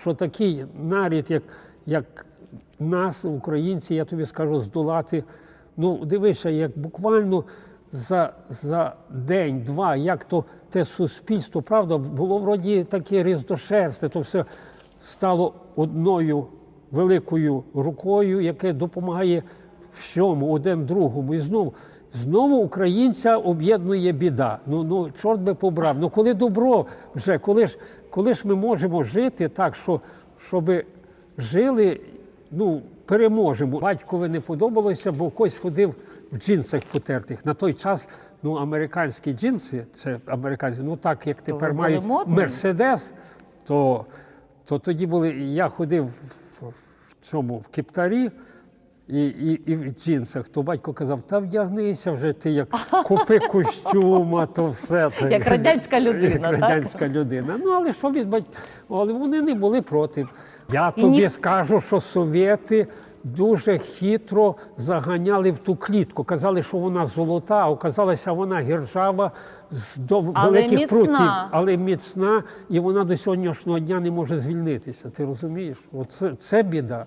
що такий нарід, як, як нас, українці, я тобі скажу, здолати. Ну, дивися, як буквально за, за день-два, як то те суспільство, правда, було вроді таке різдошерсте, то все стало одною великою рукою, яке допомагає всьому, один другому. І знову, знову українця об'єднує біда. Ну, ну, чорт би побрав. Ну коли добро вже, коли ж, коли ж ми можемо жити так, що, щоб жили, ну, переможемо. Батькові не подобалося, бо хтось ходив в джинсах потертих. На той час ну, американські джинси, це американські, ну так як То тепер мають модні. Мерседес, то, то тоді були. Я ходив в, в цьому в кептарі. І, і, і в джинсах, то батько казав, та вдягнися вже ти як купи костюма, то все так. Як радянська людина, Як так? радянська людина. Ну, але що від батьків? Але вони не були проти. Я І тобі ні- скажу, що совєти дуже хитро заганяли в ту клітку. Казали, що вона золота, а оказалася вона гіржава з до великих міцна. прутів, але міцна, і вона до сьогоднішнього дня не може звільнитися. Ти розумієш? Оце це біда.